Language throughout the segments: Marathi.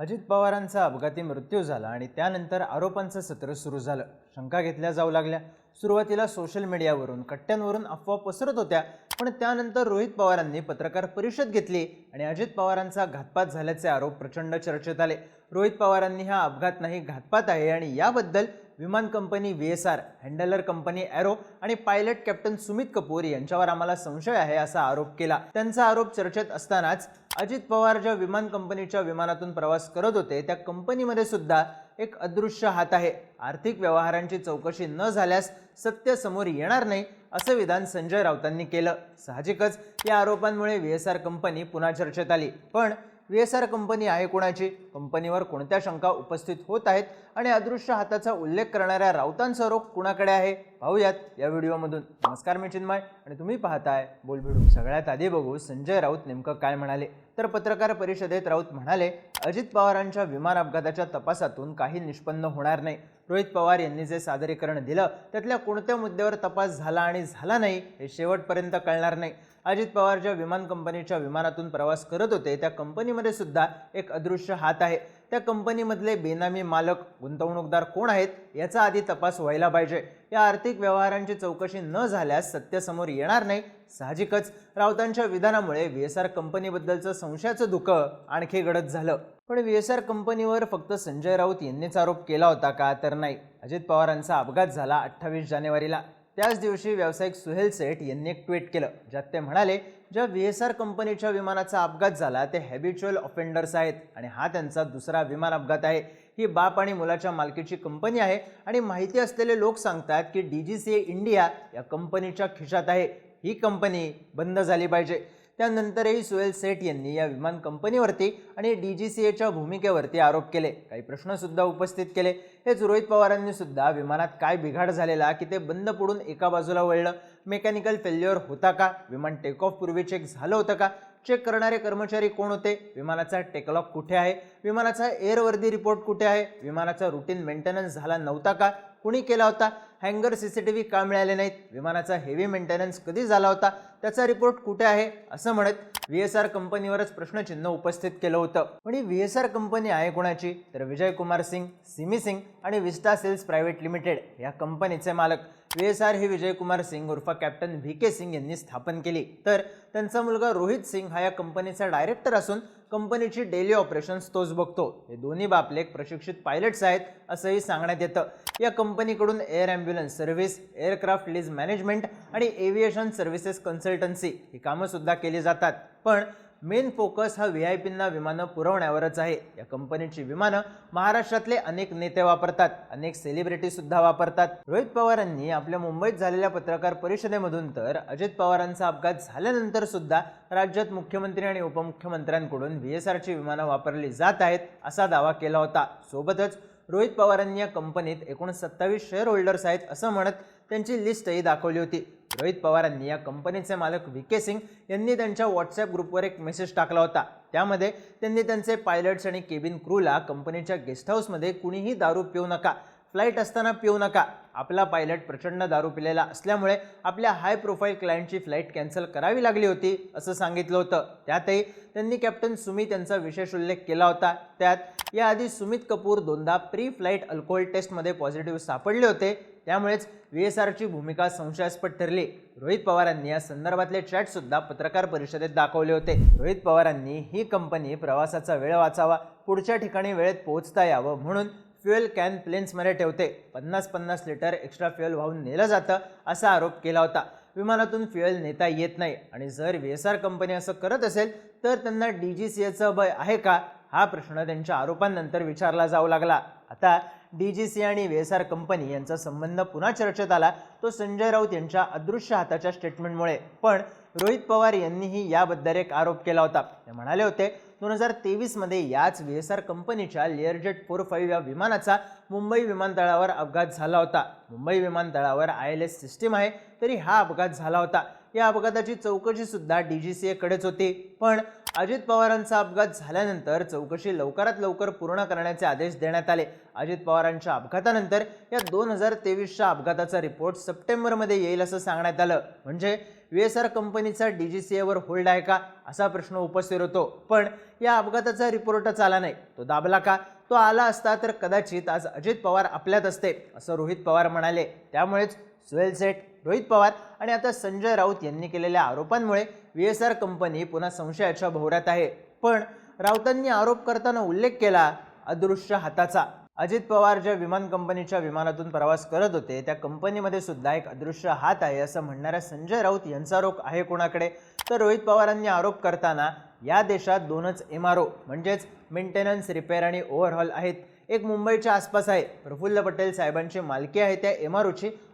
अजित पवारांचा अपघाती मृत्यू झाला आणि त्यानंतर आरोपांचं सत्र सुरू झालं. शंका घेतल्या जाऊ लागल्या. सुरुवातीला सोशल मीडियावरून कट्ट्यांवरून अफवा पसरत होत्या पण त्यानंतर रोहित पवारांनी पत्रकार परिषद घेतली आणि अजित पवारांचा घातपात झाल्याचे आरोप प्रचंड चर्चेत आले. रोहित पवारांनी हा अपघात नाही घातपात आहे आणि याबद्दल विमान company V S R handler company Arrow आणि पायलट कॅप्टन सुमित कपूर यांच्यावर आम्हाला संशय आहे असा आरोप केला. त्यांचा आरोप चर्चेत असतानाच अजित पवार ज्या विमान कंपनीच्या विमानातून प्रवास करत होते त्या कंपनीमध्ये सुद्धा एक अदृश्य हात आहे. आर्थिक व्यवहारांची चौकशी न झाल्यास सत्य समोर येणार नाही असं विधान संजय राऊतांनी केलं. साहजिकच या आरोपांमुळे व्ही एस आर कंपनी पुन्हा चर्चेत आली. पण व्ही एस आर कंपनी आहे कोणाची? कंपनीवर कोणत्या शंका उपस्थित होत आहेत? आणि अदृश्य हाताचा उल्लेख करणाऱ्या राऊतांचा रोग कुणाकडे आहे? पाहूयात या व्हिडिओमधून. नमस्कार मी चिन्मय. आणि तुम्ही पाहताय बोलबिडू सगळ्यात आधी बघू संजय राऊत नेमकं काय म्हणाले. तर पत्रकार परिषदेत राऊत म्हणाले अजित पवारांच्या विमान अपघाताच्या तपासातून काही निष्पन्न होणार नाही. रोहित पवार यांनी जे सादरीकरण दिलं त्यातल्या कोणत्या मुद्द्यावर तपास झाला आणि झाला नाही हे शेवटपर्यंत कळणार नाही. अजित पवार ज्या विमान कंपनीच्या विमानातून प्रवास करत होते. त्या कंपनीमध्ये सुद्धा एक अदृश्य हात आहे. त्या कंपनीमधले बेनामी मालक गुंतवणूकदार कोण आहेत याचा आधी तपास व्हायला पाहिजे. या आर्थिक व्यवहारांची चौकशी न झाल्यास सत्य समोर येणार नाही. साहजिकच राऊतांच्या विधानामुळे व्ही एस आर कंपनीबद्दलचं संशयाचं धुकं आणखी गडद झालं. पण व्ही एस आर कंपनीवर फक्त संजय राऊत यांनीच आरोप केला होता का? तर नाही. अजित पवारांचा अपघात झाला अठ्ठावीस जानेवारीला. त्याच दिवशी व्यावसायिक सुहेल सेठ यांनी एक ट्विट केलं ज्यात ते म्हणाले ज्या व्ही एस आर कंपनीच्या विमानाचा अपघात झाला ते हॅबिच्युअल ऑफेंडर्स आहेत आणि हा त्यांचा दुसरा विमान अपघात आहे. ही बाप आणि मुलाच्या मालकीची कंपनी आहे आणि माहिती असलेले लोक सांगतात की D G C A India या कंपनीच्या खिशात आहे. ही कंपनी बंद झाली पाहिजे. त्यानंतरही सुहेल सेठ यांनी या विमान कंपनीवरती आणि डी जी सी एच्या भूमिकेवरती आरोप केले. काही प्रश्नसुद्धा उपस्थित केले. हेच रोहित पवारांनी सुद्धा विमानात काय बिघाड झालेला की ते बंद पडून एका बाजूला वळलं. मेकॅनिकल फेल्युअर होता का? विमान टेक ऑफ पूर्वी चेक झालं होतं का? चेक करणारे कर्मचारी कोण होते? विमानाचा टेकलॉक कुठे आहे? विमानाचा एअरवर्दी रिपोर्ट कुठे आहे? विमानाचा रुटीन मेंटेनन्स झाला नव्हता का? कुणी केला होता? हँगर सी सी टी व्ही का मिळाले नाहीत? विमानाचा हेवी मेंटेनन्स कधी झाला होता? त्याचा रिपोर्ट कुठे आहे? असं म्हणत व्ही एस आर कंपनीवरच प्रश्नचिन्ह उपस्थित केलं होतं. पण ही व्ही एस आर कंपनी आहे कोणाची? तर विजय कुमार सिंग सिमी सिंग आणि विस्टा सेल्स प्रायव्हेट लिमिटेड या कंपनीचे मालक. व्ही एस आर ही विजय कुमार सिंग उर्फ कॅप्टन व्ही के सिंग यांनी स्थापन केली. तर त्यांचा मुलगा रोहित सिंग हा या कंपनीचा डायरेक्टर असून कंपनीची डेली ऑपरेशन्स तोच बघतो. हे दोन्ही बापले प्रशिक्षित पायलट्स आहेत असंही सांगण्यात येतं. या कंपनीकडून air ambulance service aircraft lease management आणि एव्हिएशन सर्व्हिसेस कन्सल्टन्सी ही कामंसुद्धा केली जातात. पण मेन फोकस हा व्ही आय पींना विमानं पुरवण्यावरच आहे. या कंपनीची विमानं महाराष्ट्रातले अनेक नेते वापरतात अनेक सेलिब्रिटीसुद्धा वापरतात. रोहित पवारांनी आपल्या मुंबईत झालेल्या पत्रकार परिषदेमधून तर अजित पवारांचा अपघात झाल्यानंतर सुद्धा राज्यात मुख्यमंत्री आणि उपमुख्यमंत्र्यांकडून व्ही एस आरची विमानं वापरली जात आहेत असा दावा केला होता. सोबतच रोहित पवारांनी या कंपनीत एकूण सत्तावीस शेअर होल्डर्स आहेत असं म्हणत त्यांची लिस्टही दाखवली होती. रोहित पवारांनी या कंपनीचे मालक व्ही के सिंग यांनी त्यांच्या व्हॉट्सअप ग्रुपवर एक मेसेज टाकला होता. त्यामध्ये त्यांनी त्यांचे पायलट्स आणि केबिन क्रूला कंपनीच्या गेस्ट हाऊसमध्ये कुणीही दारू पिऊ नका. फ्लाईट असताना पिऊ नका. आपला पायलट प्रचंड दारू पिलेला असल्यामुळे आपल्या हाय प्रोफाईल क्लायंटची फ्लाईट कॅन्सल करावी लागली होती असं सांगितलं होतं. त्यातही त्यांनी कॅप्टन सुमित यांचा विशेष उल्लेख केला होता. त्यात याआधी सुमित कपूर दोनदा प्री फ्लाईट अल्कोहोल टेस्टमध्ये पॉझिटिव्ह सापडले होते. त्यामुळेच व्ही एस आरची भूमिका संशयास्पद ठरली. रोहित पवारांनी या संदर्भातले चॅटसुद्धा पत्रकार परिषदेत दाखवले होते. रोहित पवारांनी ही कंपनी प्रवासाचा वेळ वाचावा पुढच्या ठिकाणी वेळेत पोहोचता यावं म्हणून फ्युएल कॅन प्लेन्समध्ये ठेवते. पन्नास पन्नास लिटर एक्स्ट्रा फ्युएल वाहून नेलं जातं असा आरोप केला होता. विमानातून फ्युएल नेता येत नाही. आणि जर व्ही एस आर कंपनी असं करत असेल तर त्यांना डी जी सी एचं भय आहे का? हा प्रश्न त्यांच्या आरोपांनंतर विचारला जाऊ लागला. आता डी जी सी आणि व्ही एस आर कंपनी यांचा संबंध पुन्हा चर्चेत आला. तो संजय राऊत यांच्या अदृश्य हाताच्या स्टेटमेंटमुळे पण रोहित पवार यांनीही याबद्दल एक आरोप केला होता. ते म्हणाले होते दोन हजार तेवीसमध्ये याच व्ही एस आर कंपनीच्या लेअरजेट फोर फाईव्ह या विमानाचा मुंबई विमानतळावर अपघात झाला होता. मुंबई विमानतळावर आय एल एस सिस्टीम आहे तरी हा अपघात झाला होता. या अपघाताची चौकशीसुद्धा डी जी सी एकडेच होती. पण अजित पवारांचा अपघात झाल्यानंतर चौकशी लवकरात लवकर पूर्ण करण्याचे आदेश देण्यात आले. अजित पवारांच्या अपघातानंतर या दोन हजार तेवीसच्या अपघाताचा रिपोर्ट सप्टेंबरमध्ये येईल असं सांगण्यात आलं. म्हणजे व्ही एस आर कंपनीचा D G C ever hold आहे का? असा प्रश्न उपस्थित होतो. पण या अपघाताचा रिपोर्टच आला नाही. तो दाबला का? तो आला असता तर कदाचित आज अजित पवार आपल्यात असते असं रोहित पवार म्हणाले. त्यामुळेच सुहेल सेठ रोहित पवार आणि आता संजय राऊत यांनी केलेल्या आरोपांमुळे व्ही एस आर कंपनी पुन्हा संशयाच्या भोवऱ्यात आहे. पण राऊतांनी आरोप करताना उल्लेख केला अदृश्य हाताचा. अजित पवार ज्या विमान कंपनीच्या विमानातून प्रवास करत होते त्या कंपनीमध्ये सुद्धा एक अदृश्य हात आहे असं म्हणणाऱ्या संजय राऊत यांचा रोख आहे कोणाकडे? तर रोहित पवारांनी आरोप करताना या देशात दोनच एम आर ओ म्हणजेच मेंटेनन्स रिपेअर आणि ओव्हरहॉल आहेत. एक मुंबईच्या आसपास आहे. प्रफुल्ल पटेल साहेबांची मालकी आहे त्या एम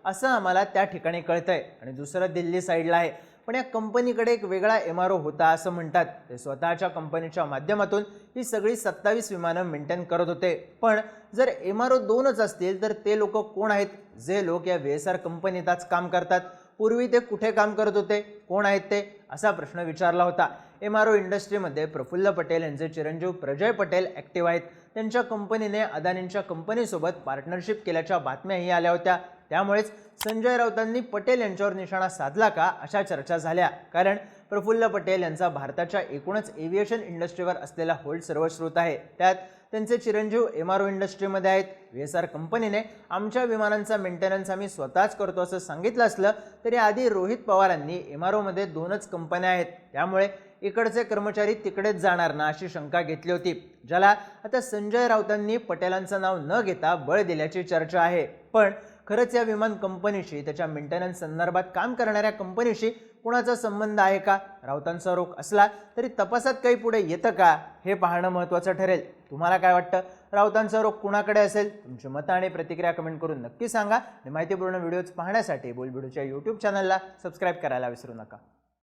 असं आम्हाला त्या ठिकाणी कळतं आहे आणि दुसरं दिल्ली साईडला आहे. पण या कंपनीकडे एक वेगळा एम आर ओ होता असं म्हणतात. ते स्वतःच्या कंपनीच्या माध्यमातून ही सगळी सत्तावीस विमानं मेंटेन करत होते. पण जर एम आर ओ दोनच असतील तर ते लोक कोण आहेत? जे लोक या व्ही एस आर कंपनीत आज काम करतात. पूर्वी ते कुठे काम करत होते? कोण आहेत ते? असा प्रश्न विचारला होता. एम आर ओ इंडस्ट्रीमध्ये प्रफुल्ल पटेल यांचे चिरंजीव प्रजय पटेल ॲक्टिव्ह आहेत. त्यांच्या कंपनीने अदानींच्या कंपनीसोबत पार्टनरशिप केल्याच्या बातम्याही आल्या होत्या. त्यामुळेच संजय राऊतांनी पटेल यांच्यावर निशाणा साधला का अशा चर्चा झाल्या. कारण प्रफुल्ल पटेल यांचा भारताच्या एकूणच एव्हिएशन इंडस्ट्रीवर असलेला होल्ड सर्वश्रुत आहे. त्यात त्यांचे चिरंजीव एम आर ओ इंडस्ट्रीमध्ये आहेत. व्ही एस आर कंपनीने आमच्या विमानांचा मेंटेनन्स आम्ही स्वतःच करतो असं सांगितलं असलं तरी आधी रोहित पवारांनी एम आर ओमध्ये दोनच कंपन्या आहेत. त्यामुळे इकडचे कर्मचारी तिकडेच जाणार ना अशी शंका घेतली होती. ज्याला आता संजय राऊतांनी पटेलांचं नाव न घेता बळ दिल्याची चर्चा आहे. पण खरंच या विमान कंपनीशी त्याच्या मेंटेनन्स संदर्भात काम करणाऱ्या कंपनीशी कुणाचा संबंध आहे का? राऊतांचा रोख असला तरी तपासात काही पुढे येतं का? हे पाहणं महत्त्वाचं ठरेल. तुम्हाला काय वाटतं? राऊतांचा रोख कुणाकडे असेल? तुमची मतं आणि प्रतिक्रिया कमेंट करून नक्की सांगा. आणि माहितीपूर्ण व्हिडिओज पाहण्यासाठी बोलबिडूच्या यूट्यूब चॅनलला सबस्क्राईब करायला विसरू नका.